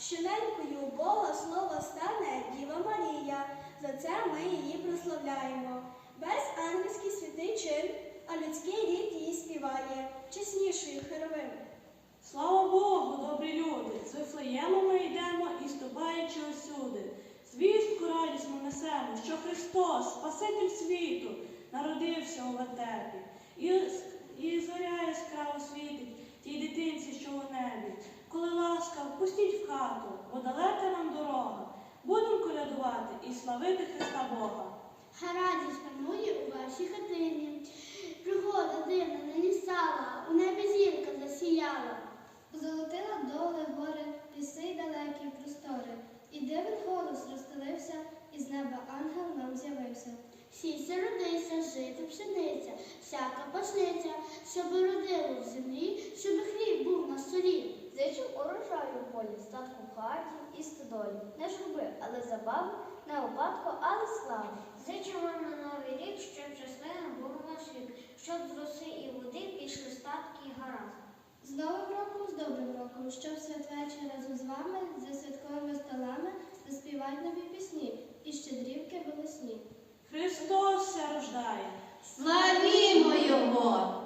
Щоненькою Бога слово стане Діва Марія, за це ми її прославляємо. Весь ангельський святий чин, а людський рід її співає, чеснішої херовим. Слава Богу, добрі люди! З Вифлеєму ми йдемо і ступаючи усюди. Звістку радість ми несемо, що Христос, Спаситель світу, народився у ватепі. І, і зоря яскраво світить тій дитинці, що у небі. Коли хату, бо далека нам дорога. Будемо колядувати і славити Христа Бога. Хай радість панує у вашій хатині. Пригода дивна нині стала, у небі зірка засіяла. Позолотила доли гори, ліси й далекі простори, і дивен голос розстелився, і з неба ангел нам з'явився. Сійся, родися, жити пшениця, всяка пашниця, щоб родило в землі, щоб хліб був на столі. Зичу урожаю в полі, статку в хаті і стодолі. Не журби, але забаву, не опадку, але славу. Зичимо на новий рік, щоб щасливим був наш вік, щоб з роси і води пішли статки і гаразд. З Новим роком, з добрим роком, щоб святвечір разом з вами за святковими столами заспівать нові пісні і щедрівки голосні. Христос рождає. Славімо Його!